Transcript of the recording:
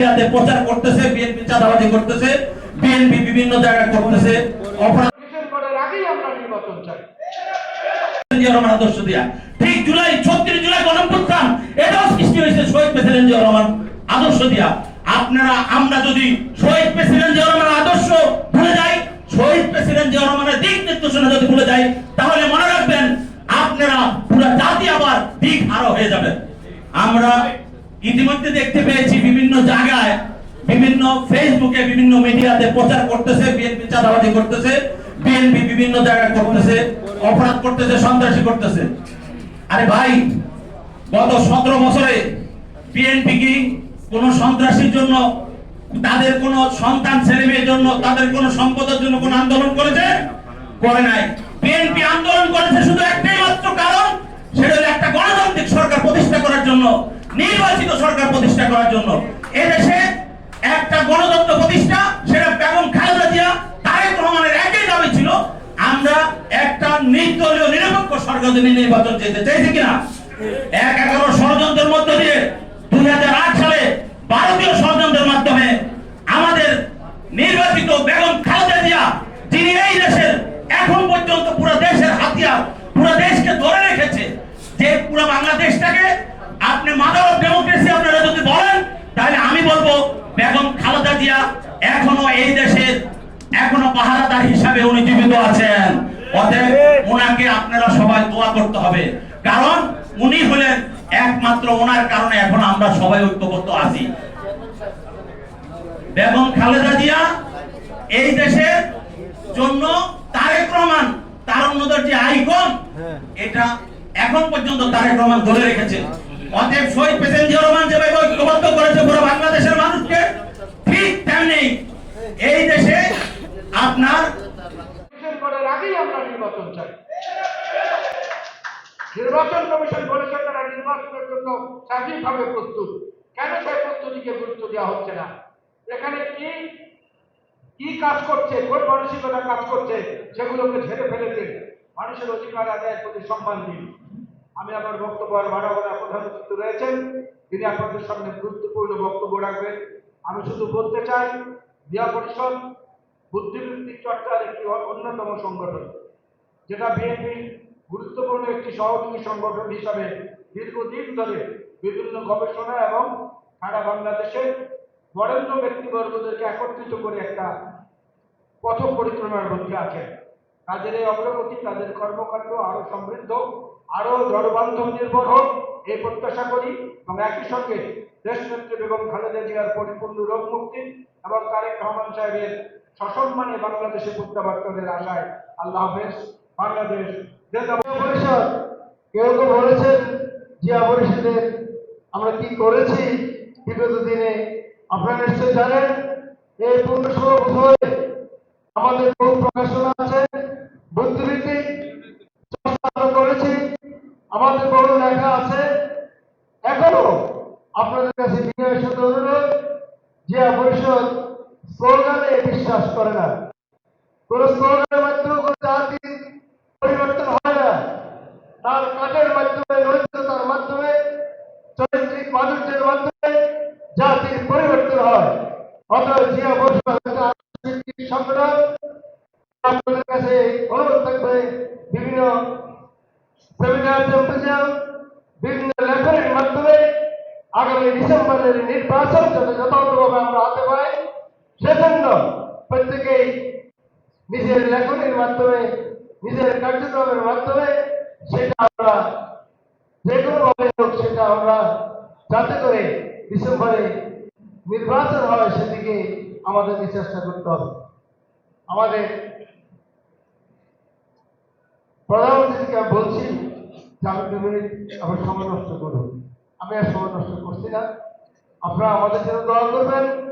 প্রচার করতেছে বিএনপি চাঁদাবাজি করতেছে বিএনপি বিভিন্ন জায়গায় করতেছে অপরাধ ডিসেম্বরের আগেই আমরা নির্বাচন চাই। আদর্শ দিয়া। ঠিক জুলাই ছত্রিশ জুলাই গণপ্রস্থান এটাও সৃষ্টি হয়েছে শহীদ প্রেসিডেন্ট জিয়া রহমান আদর্শ দিয়া। আপনারা আমরা যদি শহীদ প্রেসিডেন্ট জিয়া রহমান আদর্শ ভুলে যাই শহীদ প্রেসিডেন্ট জিয়া রহমানের দিক নির্দেশনা যদি ভুলে যাই তাহলে মনে রাখবেন আপনারা পুরো জাতি আবার দিক হারা হয়ে যাবে। আমরা ইতিমধ্যে দেখতে পেয়েছি বিভিন্ন জায়গায়, বিভিন্ন ফেসবুকে বিভিন্ন মিডিয়াতে প্রচার করতেছে, বিএনপি চাঁদাবাজি করতেছে, বিএনপি বিভিন্ন জায়গায় করতেছে, অপরাধ করতেছে, সন্ত্রাসী করতেছে। আরে ভাই, গত সতেরো বছরে বিএনপি কি কোন সন্ত্রাসীর জন্য, তাদের কোন সন্তান, ছেলে মেয়ের জন্য, তাদের কোন সম্পদের জন্য কোন আন্দোলন করেছে? করে নাই। বিএনপি আন্দোলন করেছে শুধু একটাই মাত্র কারণ, সেটা হলো একটা গণতান্ত্রিক সরকার প্রতিষ্ঠা করার জন্য। নির্বাচিত সরকার প্রতিষ্ঠা করার জন্য। এদেশে একটা গণতন্ত্র প্রতিষ্ঠা, সেটা বেগম খালেদা জিয়া, তারেক রহমানের একই দাবি ছিল, আমরা একটা নির্দলীয়, নিরপেক্ষ সরকার যদি নির্বাচন যেতে চাইছি কিনা। এক এগারো ষড়যন্ত্রের মধ্য দিয়ে দুই হাজার আট সালে ভারতীয় ষড়যন্ত্রের মাধ্যমে আমাদের নির্বাচিত বেগম খালেদা জিয়া, যিনি এই দেশের এখন পর্যন্ত পুরো দেশের হাতিয়ার, পুরো দেশকে ধরে রেখেছে যে পুরো বাংলাদেশটাকে আপনি মাদার অফ ডেমোক্রেসি আপনারা যদি বলেন তাহলে আমি বলব বেগম জিয়া এখনও এই দেশের এখনও পাহারাদার হিসাবে উনি জীবিত আছেন। অতএব ওনাকে আপনারা সবাই দোয়া করতে হবে। কারণ উনি হলেন একমাত্র ওনার কারণে এখন আমরা সবাই ঐক্যবদ্ধ আছি। বেগম খালেদা জিয়া এই দেশের জন্য তারেক রহমান তারুণ্যদের যে আইকন, এটা এখন পর্যন্ত তারেক রহমান ধরে রেখেছে। অতএব শহীদ প্রেসিডেন্ট জিয়া রহমান যেভাবে ঐক্যবদ্ধ করেছে পুরো বাংলাদেশের মানুষকে ঠিক তেমনি এই দেশে আপনার ডিসেম্বরের আগেই আমরা নির্বাচন চাই নির্বাচন কমিশন বলেছে তারা নির্বাচনের জন্য স্বাধীনভাবে প্রস্তুত। কেন সেই প্রস্তুতিকে গুরুত্ব দেওয়া হচ্ছে না? এখানে কি কি কাজ করছে, কোন মানসিকতা কাজ করছে, সেগুলোকে ঝেড়ে ফেলে দিন মানুষের অধিকার আদায়ের প্রতি সম্মান দিন আমি আমার বক্তব্য আর বাড়াবো না। প্রধান অতিথি রয়েছেন, তিনি আপনাদের সামনে গুরুত্বপূর্ণ বক্তব্য রাখবেন। আমি শুধু বলতে চাই দিয়া পরিষদ বুদ্ধিবৃত্তিক চর্চার একটি অন্যতম সংগঠন, যেটা বিএনপি গুরুত্বপূর্ণ একটি সহযোগী সংগঠন হিসাবে দীর্ঘদিন ধরে বিভিন্ন গবেষণা এবং সারা বাংলাদেশের বরেণ্য ব্যক্তিবর্গদেরকে একত্রিত করে একটা পথ পরিক্রমার মধ্যে আছেন। তাদের এই অগ্রগতি, তাদের কর্মকাণ্ড আরও সমৃদ্ধ আরও জনবান্ধব নির্ভর হোক, এই প্রত্যাশা করি এবং একই সঙ্গে দেশনেত্রী বেগম খালেদা জিয়ার পরিপূর্ণ রোগ মুক্তি এবং তারেক রহমান সাহেবের সসম্মানে বাংলাদেশে প্রত্যাবর্তনের আশায় আল্লাহ হাফেজ। বাংলাদেশ। পরিষদ কেউ কেউ বলেছেন জিয়া পরিষদের আমরা কি করেছি বিগত দিনে। আপনারা নিশ্চয়ই জানেন, এই পনেরো ষোলো বছরে আমাদের বহু প্রকাশনা আছে বুদ্ধিবৃত্তিক করেছি, আমাদের বহু লেখা আছে। এখনও আপনাদের কাছে বিনয়ের সাথে অনুরোধ জিয়া পরিষদ স্লোগানে বিশ্বাস করে না। কোন স্লোগানের মাধ্যমে কোন জাতি পরিবর্তন হয় না। তার কাজের মাধ্যমে, নৈতিকতার মাধ্যমে, চরিত্রিক মাধুর্যের মাধ্যমে জাতির পরিবর্তন হয়। অতএব জিয়া বর্ষ সংগঠন। আপনাদের কাছে অনুরোধ থাকবে বিভিন্ন সেমিনার সিম্পোজিয়াম বিভিন্ন লেখনের মাধ্যমে আগামী ডিসেম্বরের নির্বাচন যাতে যথাযথভাবে আমরা হাতে পাই, সেজন্য প্রত্যেকেই নিজের লেখনের মাধ্যমে, নিজের কার্যক্রমের মাধ্যমে সেটা আমরা যে কোনোভাবে হোক, সেটা আমরা যাতে করে ডিসেম্বরে নির্বাচন হয় সেদিকে আমাদেরকে চেষ্টা করতে হবে। আমাদের প্রধানমন্ত্রীকে আমি বলছি যে আমি দু মিনিট আমার সময় নষ্ট করুন। আমি আর সময় নষ্ট করছি না। আপনারা আমাদের জন্য দোয়া করবেন।